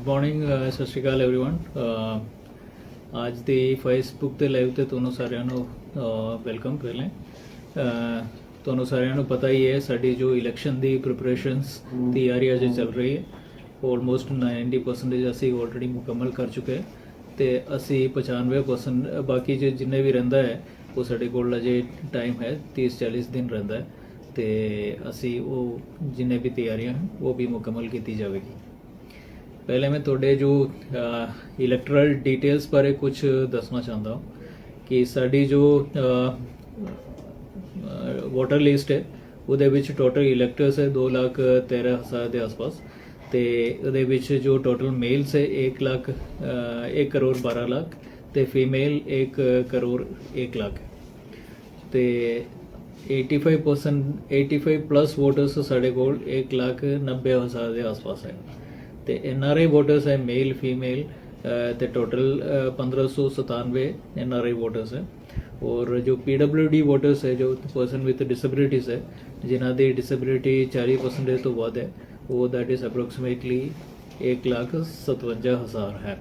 Good morning ਸਤਿ ਸ਼੍ਰੀ ਅਕਾਲ everyone ਅੱਜ ਦੀ Facebook ਤੇ ਲਾਈਵ ਤੇ ਤੁਹਾਨੂੰ ਸਾਰਿਆਂ ਨੂੰ ਵੈਲਕਮ ਪਹਿਲੇ ਅਹ, ਤੁਹਾਨੂੰ ਸਾਰਿਆਂ ਨੂੰ ਪਤਾ ਹੀ ਹੈ ਸਾਡੀ ਜੋ ਇਲੈਕਸ਼ਨ ਦੀ ਪ੍ਰਿਪਰੇਸ਼ਨਸ ਤਿਆਰੀ ਅਜੇ ਚੱਲ ਰਹੀ ਹੈ ਆਲਮੋਸਟ 90% ਅਸੀਂ ਆਲਰੇਡੀ ਮੁਕੰਮਲ ਕਰ ਚੁੱਕੇ ਹਾਂ ਤੇ ਅਸੀਂ 95% ਬਾਕੀ ਜੇ ਜਿੰਨੇ ਵੀ ਰਹਿੰਦਾ ਹੈ ਉਹ ਸਾਡੇ ਕੋਲ ਅਜੇ ਟਾਈਮ ਹੈ 30 40 ਦਿਨ ਰਹਿੰਦਾ ਹੈ ਤੇ ਅਸੀਂ ਉਹ ਜਿੰਨੇ ਵੀ ਤਿਆਰੀਆਂ ਹਨ ਉਹ ਵੀ ਮੁਕੰਮਲ ਕੀਤੀ ਜਾਵੇਗੀ ਪਹਿਲੇ ਮੈਂ ਤੁਹਾਡੇ ਜੋ ਇਲੈਕਟਰਲ ਡਿਟੇਲਸ ਬਾਰੇ ਕੁਝ ਦੱਸਣਾ ਚਾਹੁੰਦਾ ਹਾਂ ਕਿ ਸਾਡੀ ਜੋ ਵੋਟਰ ਲਿਸਟ ਹੈ ਉਹਦੇ ਵਿੱਚ ਟੋਟਲ ਇਲੈਕਟਰਸ ਹੈ 2 ਲੱਖ 13 ਹਜ਼ਾਰ ਦੇ ਆਸ-ਪਾਸ ਤੇ ਉਹਦੇ ਵਿੱਚ ਜੋ ਟੋਟਲ ਮੇਲਸ ਹੈ 1 ਲੱਖ 1 ਕਰੋੜ 12 ਲੱਖ ਤੇ ਫੀਮੇਲ 1 ਕਰੋੜ 1 ਲੱਖ ਹੈ। ਤੇ 85% 85 ਪਲੱਸ ਵੋਟਰਸ ਸਾਡੇ ਕੋਲ 1 ਲੱਖ 90 ਹਜ਼ਾਰ ਦੇ ਆਸ-ਪਾਸ ਹੈ ਤੇ ਐਨ ਆਰ ਆਈ ਵੋਟਰਸ ਹੈ ਮੇਲ ਫੀਮੇਲ ਤੇ total 1597 N R I voters ਹੈ ਔਰ ਜੋ ਪੀ ਡਬਲਯੂ ਡੀ ਵੋਟਰਸ ਹੈ ਜੋ ਪਰਸਨ ਵਿਦ ਡਿਸੇਬਿਲਿਟੀਜ਼ ਹੈ ਜਿਨ੍ਹਾਂ ਦੀ ਡਿਸੇਬਿਲਿਟੀ 40% ਤੋਂ ਵੱਧ ਹੈ ਉਹ ਦੈਟ ਇਜ਼ ਅਪਰੋਕਸੀਮੇਟਲੀ 1 ਲੱਖ 57 ਹਜ਼ਾਰ ਹੈ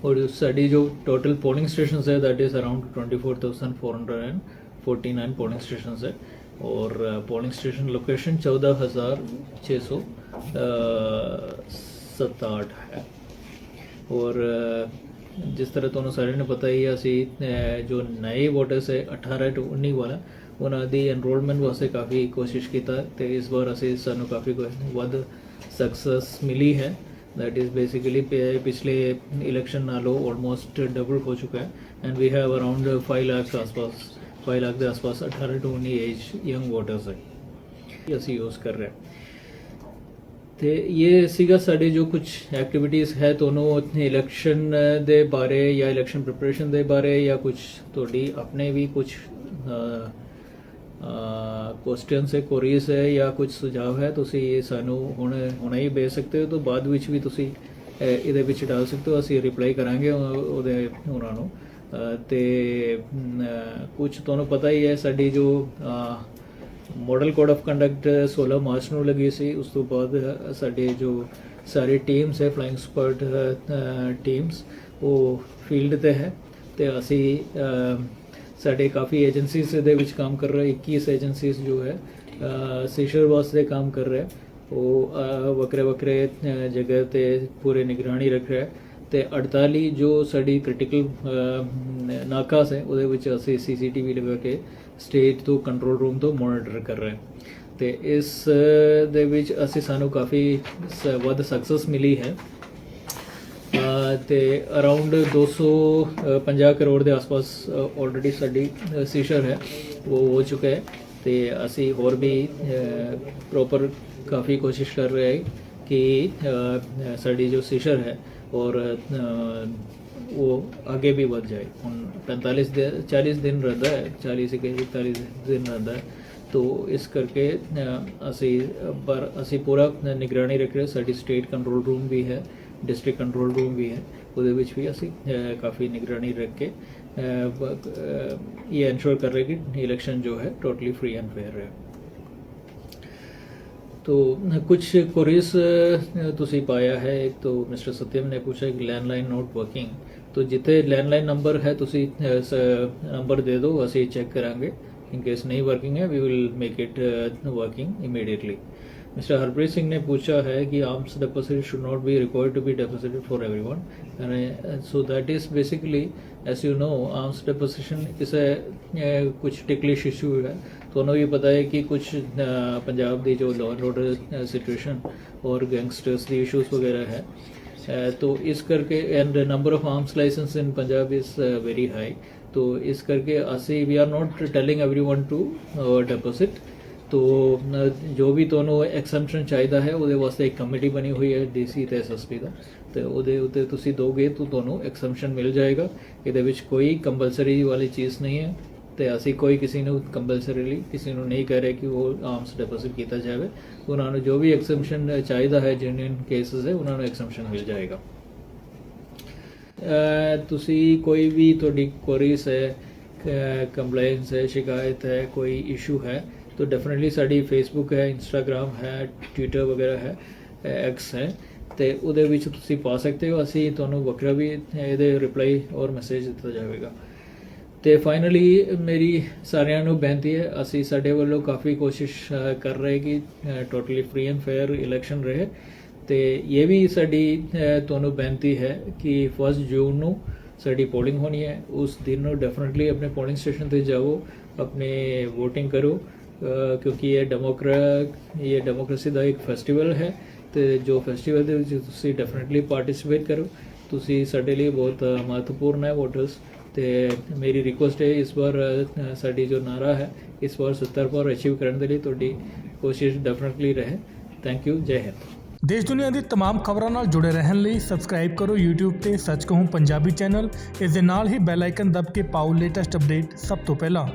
और साडी जो टोटल पोलिंग स्टेशन है that is around 24,449 polling station है और पोलिंग स्टेशन लोकेशन चौदह हजार छः सौ सत्ताठ है और अ, ਜਿਸ ਤਰ੍ਹਾਂ ਤੁਹਾਨੂੰ ਸਾਰਿਆਂ ਨੂੰ ਪਤਾ ਹੀ ਹੈ ਅਸੀਂ ਅ, ਜੋ ਨਏ ਵੋਟਰਸ ਹੈ 18 ਤੋਂ 19 ਵਾਲਾ ਉਹਨਾਂ ਦੀ ਐਨਰੋਲਮੈਂਟ ਵਾਸਤੇ ਕਾਫੀ ਕੋਸ਼ਿਸ਼ ਕੀਤਾ ਤੇ ਇਸ ਵਾਰ ਅਸੀਂ ਸਾਨੂੰ ਕਾਫੀ ਕੁ- ਵੱਧ ਸਕਸੈਸ ਮਿਲੀ ਹੈ that is basically pe- ਪਿਛਲੇ ਇਲੈਕਸ਼ਨ ਨਾਲੋਂ ਆਲਮੋਸਟ ਡਬਲ ਹੋ ਚੁੱਕਾ ਹੈ and we have around 5 lakh ਆਸ-ਪਾਸ 5 ਲੱਖ ਦੇ ਆਸ-ਪਾਸ 18 ਤੋਂ 19 ਏਜ ਯੰਗ ਵੋਟਰਸ ਹੈ ਇਹ ਅਸੀਂ ਯੂਜ਼ ਕਰ ਰਹੇ ਹਾਂ ਤੇ ਇਹ ਸੀਗਾ ਸਾਡੇ ਜੋ ਕੁਝ ਐਕਟੀਵਿਟੀਜ਼ ਹੈ ਤੁਹਾਨੂੰ ਇਲੈਕਸ਼ਨ ਦੇ ਬਾਰੇ ਜਾਂ ਇਲੈਕਸ਼ਨ ਪ੍ਰਿਪਰੇਸ਼ਨ ਦੇ ਬਾਰੇ ਜਾਂ ਕੁਝ ਤੁਹਾਡੀ ਆਪਣੇ ਵੀ ਕੁਝ ਕੁਐਸਚਨਸ ਹੈ ਕੋਰੀਜ਼ ਹੈ ਜਾਂ ਕੁਝ ਸੁਝਾਅ ਹੈ ਤੁਸੀਂ ਇਹ ਸਾਨੂੰ ਹੁਣ ਹੁਣੇ ਹੀ ਭੇਜ ਸਕਦੇ ਹੋ ਤੋਂ ਬਾਅਦ ਵਿੱਚ ਵੀ ਤੁਸੀਂ ਇਹਦੇ ਵਿੱਚ ਡਾਲ ਸਕਦੇ ਹੋ ਅਸੀਂ ਰਿਪਲਾਈ ਕਰਾਂਗੇ ਉਹਦੇ ਉਹਨਾਂ ਨੂੰ। ਅਹ, ਤੇ ਕੁਝ ਤੁਹਾਨੂੰ ਪਤਾ ਹੀ ਹੈ ਸਾਡੀ ਜੋ model code of conduct 16 March ਨੂੰ ਲੱਗੀ ਸੀ ਉਸ ਤੋਂ ਬਾਅਦ ਸਾਡੇ ਜੋ ਸਾਰੇ ਟੀਮਸ ਹੈ ਫਲਾਈਂਗ ਸਕੁਆਡ ਟੀਮਸ ਉਹ ਫੀਲਡ ਤੇ ਹੈ ਤੇ ਅਸੀਂ ਸਾਡੇ ਕਾਫੀ ਏਜੰਸੀਜ਼ ਦੇ ਵਿੱਚ ਕੰਮ ਕਰ ਰਹੇ 21 ਏਜੰਸੀਜ਼ ਜੋ ਹੈ ਸਿਸ਼ਰ ਵਾਸਤੇ ਕੰਮ ਕਰ ਰਹੇ ਉਹ ਅ, ਵੱਖਰੇ ਵੱਖਰੇ ਜਗ੍ਹਾ ਤੇ ਪੂਰੇ ਨਿਗਰਾਨੀ ਰੱਖ ਰਿਹਾ ਤੇ 48 ਜੋ ਸਾਡੀ ਕ੍ਰਿਟੀਕਲ ਨਾਕਾ ਹੈ ਉਹਦੇ ਵਿੱਚ ਅਸੀਂ ਸੀਸੀਟੀਵੀ ਲਗਾ ਕੇ ਸਟੇਜ ਤੋਂ ਕੰਟਰੋਲ ਰੂਮ ਤੋਂ ਮੋਨੀਟਰ ਕਰ ਰਹੇ ਹਾਂ। ਤੇ ਇਸ ਦੇ ਵਿੱਚ ਅਸੀਂ ਸਾਨੂੰ ਕਾਫੀ ਸ- ਵੱਧ ਸਕਸੈਸ ਮਿਲੀ ਹੈ। ਅ, ਤੇ ਅਰਾਊਂਡ 250 ਕਰੋੜ ਦੇ ਆਸ-ਪਾਸ ਆਲਰੇਡੀ ਸਾਡੀ ਸੀਸ਼ਰ ਹੈ ਉਹ ਹੋ ਚੁੱਕਾ ਹੈ। ਤੇ ਅਸੀਂ ਹੋਰ ਵੀ ਪ੍ਰੋਪਰ ਕਾਫੀ ਕੋਸ਼ਿਸ਼ ਕਰ ਰਹੇ ਹਾਂ ਕਿ ਸਾਡੀ ਜੋ ਸੀਸ਼ਰ ਹੈ ਔਰ ਅ, ਉਹ ਅੱਗੇ ਵੀ ਵੱਧ ਜਾਏ। ਹੁਣ 45 ਦੇ 40 ਦਿਨ ਰਹਿੰਦਾ ਹੈ 40 से 41 ਦਿਨ ਰਹਿੰਦਾ ਹੈ। ਤੋ ਇਸ ਕਰਕੇ ਅਸੀਂ ਪਰ ਅਸੀਂ ਪੂਰਾ ਨਿਗਰਾਨੀ ਰੱਖ ਰਹੇ ਸਾਡੀ ਸਟੇਟ ਕੰਟਰੋਲ ਰੂਮ ਵੀ ਹੈ ਡਿਸਟ੍ਰਿਕਟ ਕੰਟਰੋਲ ਰੂਮ ਵੀ ਹੈ। ਉਹਦੇ ਵਿੱਚ ਵੀ ਅਸੀਂ ਕਾਫੀ ਨਿਗਰਾਨੀ ਰੱਖ ਕੇ ਇਹ ਇਨਸ਼ੋਰ ਕਰ ਰਹੇ ਕਿ ਇਲੈਕਸ਼ਨ ਜੋ ਹੈ ਟੋਟਲੀ ਫ੍ਰੀ ਐਂਡ ਫੇਅਰ ਹੈ तो कुछ क्वेरीज ਤੁਸੀਂ ਪਾਇਆ ਹੈ ਇੱਕ तो ਮਿਸਟਰ ਸਤਿਅਮ ਨੇ ਪੁੱਛਿਆ ਕਿ ਲੈਂਡਲਾਈਨ ਨੋਟ ਵਰਕਿੰਗ तो ਜਿੱਥੇ ਲੈਂਡਲਾਈਨ ਨੰਬਰ ਹੈ ਤੁਸੀਂ ਨੰਬਰ ਦੇ ਦਿਓ ਅਸੀਂ ਚੈੱਕ ਕਰਾਂਗੇ ਇਨ ਕੇਸ ਨਹੀਂ ਵਰਕਿੰਗ ਹੈ we will make it working immediately mister Harpreet Singh ने पूछा है कि arms deposit should not be required to be deposit for everyone and so that is basically as you know arms deposition is कुछ ticklish issue है। तो उन्होंने भी पता है कि कुछ पंजाब की जो लॉ एंड ऑर्डर सिचुएशन और गैंगस्टर्स की इशूज़ वगैरह है। तो इस करके and number of arms licence in Punjab is very high तो इस करके असी we are not telling everyone to deposit ਤੋ ਜੋ ਵੀ ਤੁਹਾਨੂੰ ਐਕਸੈਂਪਸ਼ਨ ਚਾਹੀਦਾ ਹੈ, ਉਹਦੇ ਵਾਸਤੇ ਇੱਕ ਕਮੇਟੀ ਬਣੀ ਹੋਈ ਹੈ ਡੀਸੀ ਤੇ ਐਸਐਸਪੀ ਦਾ। ਤੇ ਉਹਦੇ ਉੱਤੇ ਤੁਸੀਂ ਦੋਗੇ ਤਾਂ ਤੁਹਾਨੂੰ ਐਕਸੈਂਪਸ਼ਨ ਮਿਲ ਜਾਏਗਾ। ਇਹਦੇ ਵਿੱਚ ਕੋਈ ਕੰਪਲਸਰੀ ਵਾਲੀ ਚੀਜ਼ ਨਹੀਂ ਹੈ। ਤੇ ਅਸੀਂ ਕੋਈ ਕਿਸੇ ਨੂੰ ਕੰਪਲਸਰੀਲੀ ਕਿਸੇ ਨੂੰ ਨਹੀਂ ਕਹਿ ਰਹੇ ਕਿ ਉਹ ਆਰਮਸ ਡਿਪੋਜ਼ਿਟ ਕੀਤਾ ਜਾਵੇ। ਉਹਨਾਂ ਨੂੰ ਜੋ ਵੀ ਐਕਸੈਂਪਸ਼ਨ ਚਾਹੀਦਾ ਹੈ ਜੈਨੂਇਨ ਕੇਸਸ ਹੈ, ਉਹਨਾਂ ਨੂੰ ਐਕਸੈਂਪਸ਼ਨ ਮਿਲ ਜਾਏਗਾ। ਤੁਸੀਂ ਕੋਈ ਵੀ ਤੁਹਾਡੀ ਕੁਐਰੀਜ਼ ਹੈ ਕੰਪਲੇਂਟਸ ਹੈ, ਸ਼ਿਕਾਇਤ ਹੈ, ਕੋਈ ਇਸ਼ੂ ਹੈ तो ਡੈਫੀਨਿਟਲੀ ਸਾਡੀ ਫੇਸਬੁੱਕ ਹੈ ਇੰਸਟਾਗ੍ਰam ਹੈ ਟਵਿੱਟਰ ਵਗੈਰਾ ਹੈ ਐਕਸ ਹੈ ਤੇ ਉਹਦੇ ਵਿੱਚ ਤੁਸੀਂ ਪਾ ਸਕਦੇ ਹੋ ਅਸੀਂ ਤੁਹਾਨੂੰ ਵੱਖਰਾ ਵੀ ਇਹਦੇ ਰਿਪਲਾਈ ਔਰ ਮੈਸੇਜ ਦਿੱਤਾ ਜਾਵੇਗਾ ਤੇ ਫਾਈਨਲੀ ਮੇਰੀ ਸਾਰਿਆਂ ਨੂੰ ਬੇਨਤੀ ਹੈ ਅਸੀਂ ਸਾਡੇ ਵੱਲੋਂ ਕਾਫੀ ਕੋਸ਼ਿਸ਼ ਕਰ ਰਹੇ ਕਿ totally free and fair election ਰਹੇ ਤੇ ਇਹ ਵੀ ਸਾਡੀ ਤੁਹਾਨੂੰ ਬੇਨਤੀ ਹੈ ਕਿ 1 ਜੂਨ ਨੂੰ ਸਾਡੀ ਪੋਲਿੰਗ ਹੋਣੀ ਹੈ ਉਸ ਦਿਨ ਨੂੰ ਡੈਫੀਨਿਟਲੀ ਆਪਣੇ ਪੋਲਿੰਗ ਸਟੇਸ਼ਨ ਤੇ ਜਾਓ ਆਪਣੇ VOTING ਕਰੋ ਕਿਉਂਕਿ ਇਹ ਡੈਮੋਕਰਾ ਇਹ ਡੈਮੋਕ੍ਰੇਸੀ ਦਾ ਇੱਕ ਫੈਸਟੀਵਲ ਹੈ ਤੇ ਜੋ ਫੈਸਟੀਵਲ ਦੇ ਵਿੱਚ ਤੁਸੀਂ ਡੈਫੀਨਿਟਲੀ ਪਾਰਟਿਸਿਪੇਟ ਕਰੋ ਤੁਸੀਂ ਸਾਡੇ ਲਈ ਬਹੁਤ ਅ, ਮਹੱਤਵਪੂਰਨ ਹੈ ਵੋਟਰਸ ਤੇ ਮੇਰੀ ਰਿਕੁਐਸਟ ਹੈ ਇਸ ਵਾਰ ਅ, ਸਾਡੀ ਜੋ ਨਾਰਾ ਹੈ ਇਸ ਵਾਰ 70 ਪਰ ਅਚੀਵ ਕਰਨ ਦੇ ਲਈ ਤੁਹਾਡੀ ਕੋਸ਼ਿਸ਼ ਡੈਫੀਨਿਟਲੀ ਰਹੇ ਥੈਂਕ ਯੂ ਜੈ ਹਿੰਦ ਦੇਸ਼ ਦੁਨੀਆ ਦੀ तमाम ਖਬਰਾਂ ਨਾਲ ਜੁੜੇ ਰਹਿਣ ਲਈ ਸਬਸਕ੍ਰਾਈਬ ਕਰੋ YouTube ਤੇ ਸੱਚ ਕਹੂੰ ਪੰਜਾਬੀ ਚੈਨਲ ਇਸ ਦੇ ਨਾਲ ਹੀ ਬੈਲ ਆਈਕਨ ਦਬ ਕੇ ਪਾਓ ਲੇਟੈਸਟ ਅਪਡੇਟ ਸਭ ਤੋਂ ਪਹਿਲਾਂ